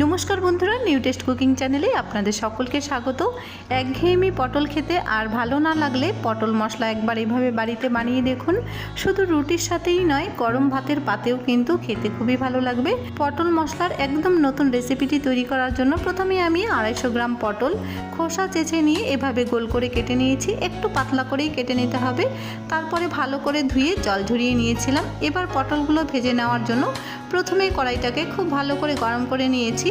নমস্কার বন্ধুরা new test cooking চ্যানেলে আপনাদের সকলকে স্বাগত। একঘেয়েমি পটল খেতে আর ভালো না লাগলে পটল মশলা একবার এইভাবে বাড়িতে বানিয়ে দেখুন। শুধু রুটির সাথেই নয়, গরম ভাতের পাতেও কিন্তু খেতে খুবই ভালো লাগবে। পটল মশলার একদম নতুন রেসিপিটি তৈরি করার জন্য প্রথমে আমি আড়াইশো গ্রাম পটল, খোসা চেঁচে নিয়ে এভাবে গোল করে কেটে নিয়েছি। একটু পাতলা করেই কেটে নিতে হবে। তারপরে ভালো করে ধুয়ে জল ঝরিয়ে নিয়েছিলাম। এবার পটলগুলো ভেজে নেওয়ার জন্য প্রথমেই কড়াইটাকে খুব ভালো করে গরম করে নিয়েছি।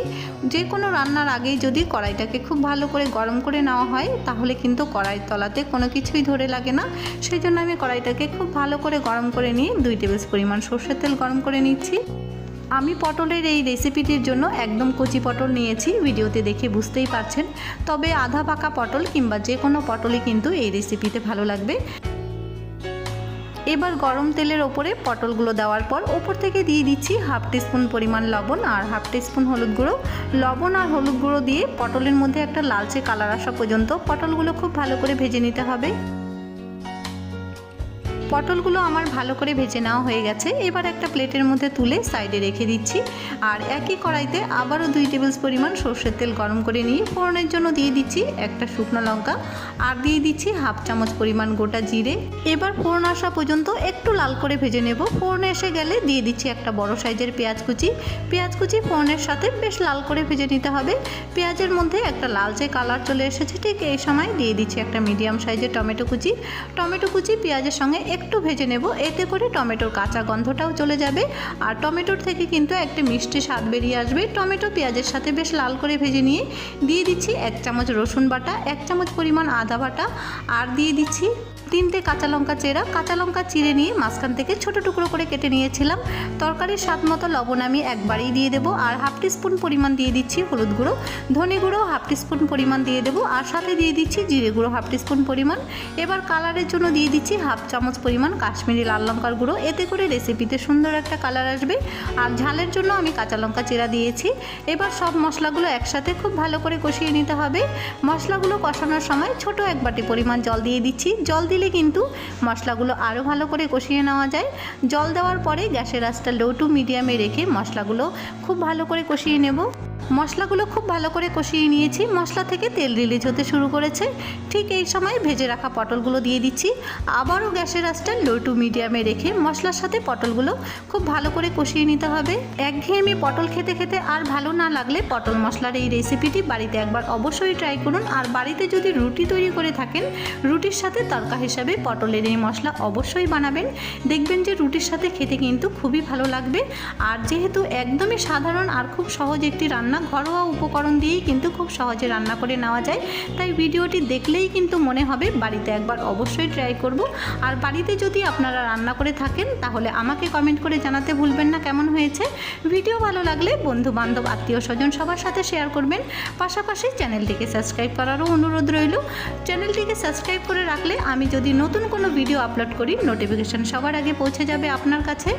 যে কোনো রান্নার আগেই যদি কড়াইটাকে খুব ভালো করে গরম করে নেওয়া হয়, তাহলে কিন্তু কড়াইয়ের তলাতে কোনো কিছুই ধরে লাগে না। সেই জন্য আমি কড়াইটাকে খুব ভালো করে গরম করে নিয়ে দুই টেবিল পরিমাণ সর্ষের তেল গরম করে নিচ্ছি। আমি পটলের এই রেসিপিটির জন্য একদম কচি পটল নিয়েছি, ভিডিওতে দেখে বুঝতেই পারছেন। তবে আধা পাকা পটল কিংবা যে কোনো পটলই কিন্তু এই রেসিপিতে ভালো লাগবে। এবার গরম তেলের ওপরে পটলগুলো দেওয়ার পর ওপর থেকে দিয়ে দিচ্ছি হাফ টিস্পুন পরিমাণ লবণ আর হাফ টিস্পুন হলুদ গুঁড়ো। লবণ আর হলুদ গুঁড়ো দিয়ে পটলের মধ্যে একটা লালচে কালার আসা পর্যন্ত পটলগুলো খুব ভালো করে ভেজে নিতে হবে। পটলগুলো আমার ভালো করে ভেজে নেওয়া হয়ে গেছে। এবার একটা প্লেটের মধ্যে তুলে সাইডে রেখে দিচ্ছি। আর একই কড়াইতে আবারও দুই টেবিল পরিমাণ সর্ষের তেল গরম করে নিয়ে ফোড়নের জন্য দিয়ে দিচ্ছি একটা শুকনো লঙ্কা। আর দিয়ে দিচ্ছি হাফ চামচ পরিমাণ গোটা জিরে। এবার ফোড়ন আসা পর্যন্ত একটু লাল করে ভেজে নেব। ফোড়নে এসে গেলে দিয়ে দিচ্ছি একটা বড় সাইজের পেঁয়াজ কুচি। পেঁয়াজ কুচি ফোড়নের সাথে বেশ লাল করে ভেজে নিতে হবে। পেঁয়াজের মধ্যে একটা লালচে কালার চলে এসেছে। ঠিক এই সময় দিয়ে দিচ্ছি একটা মিডিয়াম সাইজের টমেটো কুচি। টমেটো কুচি পেঁয়াজের সঙ্গে একটু ভেজে নেব। এতে করে টমেটোর কাঁচা গন্ধটাও চলে যাবে। আর টমেটোর থেকে কিন্তু একটা মিষ্টি স্বাদ বেরিয়ে আসবে। টমেটো পেঁয়াজের সাথে বেশ লাল করে ভেজে নিয়ে দিয়ে দিচ্ছি এক চামচ রসুন বাটা, এক চামচ পরিমাণ আদা বাটা, আর দিয়ে দিচ্ছি তিনটে কাঁচা লঙ্কা চেরা, কাঁচা লঙ্কা চিড়ে নিয়ে মাঝখান থেকে ছোট টুকরো করে কেটে নিয়েছিলাম। তরকারির স্বাদ মতো লবণ আমি একবারেই দিয়ে দেবো আর হাফ টিস্পুন পরিমাণ দিয়ে দিচ্ছি হলুদ গুঁড়ো। ধনে গুঁড়ো হাফ টিস্পুন পরিমাণ দিয়ে দেবো আর সাথে দিয়ে দিচ্ছি জিরে গুঁড়ো হাফ টিস্পুন পরিমাণ। এবার কালারের জন্য দিয়ে দিচ্ছি হাফ চামচ পরিমাণ কাশ্মীরি লাল লঙ্কার গুঁড়ো। এতে করে রেসিপিতে সুন্দর একটা কালার আসবে। আর ঝালের জন্য আমি কাঁচা লঙ্কা চেরা দিয়েছি। এবার সব মশলাগুলো একসাথে খুব ভালো করে কষিয়ে নিতে হবে। মশলাগুলো কষানোর সময় ছোট এক বাটি পরিমাণ জল দিয়ে দিচ্ছি। জল দিলে কিন্তু মশলাগুলো আরও ভালো করে কষিয়ে নেওয়া যায়। জল দেওয়ার পরে গ্যাসের আঁচটা লো টু মিডিয়ামে রেখে মশলাগুলো খুব ভালো করে কষিয়ে নেব। মশলাগুলো খুব ভালো করে কষিয়ে নিয়েছি। মশলা থেকে তেল রিলিজ হতে শুরু করেছে। ঠিক এই সময় ভেজে রাখা পটলগুলো দিয়ে দিচ্ছি। আবারও গ্যাসের আঁচটা লো টু মিডিয়ামে রেখে মশলার সাথে পটলগুলো খুব ভালো করে কষিয়ে নিতে হবে। একঘেয়েমি পটল খেতে খেতে আর ভালো না লাগলে পটল মশলার এই রেসিপিটি বাড়িতে একবার অবশ্যই ট্রাই করুন। আর বাড়িতে যদি রুটি তৈরি করে থাকেন, রুটির সাথে তরকা হিসাবে পটলের এই মশলা অবশ্যই বানাবেন। দেখবেন যে রুটির সাথে খেতে কিন্তু খুবই ভালো লাগবে। আর যেহেতু একদমই সাধারণ আর খুব সহজ একটি রান্না ঘরোয়া উপকরণ দিয়েই কিন্তু খুব সহজে রান্না করে নেওয়া যায়। তাই ভিডিওটি দেখলেই কিন্তু মনে হবে বাড়িতে একবার অবশ্যই ট্রাই করব। আর বাড়িতে যদি আপনারা রান্না করে থাকেন, তাহলে আমাকে কমেন্ট করে জানাতে ভুলবেন না কেমন হয়েছে। ভিডিও ভালো লাগলে বন্ধু বান্ধব আত্মীয় স্বজন সবার সাথে শেয়ার করবেন। পাশাপাশি চ্যানেলটিকে সাবস্ক্রাইব করারও অনুরোধ রইল। চ্যানেলটিকে সাবস্ক্রাইব করে রাখলে আমি যদি নতুন কোনো ভিডিও আপলোড করি নোটিফিকেশান সবার আগে পৌঁছে যাবে আপনার কাছে।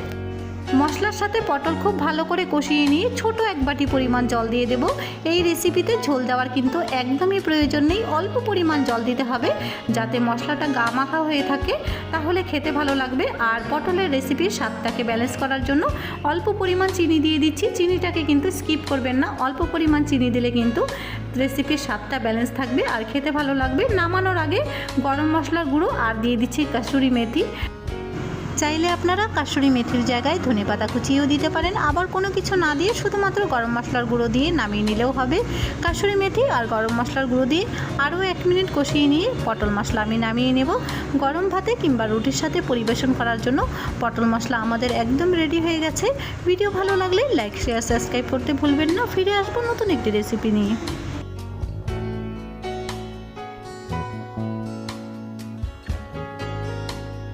মশলার সাথে পটল খুব ভালো করে কষিয়ে নিয়ে ছোট এক বাটি পরিমাণ জল দিয়ে দেব। এই রেসিপিতে ঝোল দেওয়ার কিন্তু একদমই প্রয়োজন নেই। অল্প পরিমাণ জল দিতে হবে। যাতে মশলাটা গা মাখা হয়ে থাকে, তাহলে খেতে ভালো লাগবে। আর পটলের রেসিপির স্বাদটাকে ব্যালেন্স করার জন্য অল্প পরিমাণ চিনি দিয়ে দিচ্ছি। চিনিটাকে কিন্তু স্কিপ করবেন না। অল্প পরিমাণ চিনি দিলে কিন্তু রেসিপির স্বাদটা ব্যালেন্স থাকবে আর খেতে ভালো লাগবে। নামানোর আগে গরম মশলার গুঁড়ো আর দিয়ে দিচ্ছি কাসুরি মেথি। চাইলে আপনারা কাসুরি মেথির জায়গায় ধনে পাতা কুচিয়েও দিতে পারেন। আবার কোনো কিছু না দিয়ে শুধুমাত্র গরম মশলার গুঁড়ো দিয়ে নামিয়ে নিলেও হবে। কাসুরি মেথি আর গরম মশলার গুঁড়ো দিয়ে আরও এক মিনিট কষিয়ে নিয়ে পটল মশলা আমি নামিয়ে নেব। গরম ভাতে কিংবা রুটির সাথে পরিবেশন করার জন্য পটল মশলা আমাদের একদম রেডি হয়ে গেছে। ভিডিও ভালো লাগলে লাইক, শেয়ার, সাবস্ক্রাইব করতে ভুলবেন না। ফিরে আসব নতুন একটি রেসিপি নিয়ে।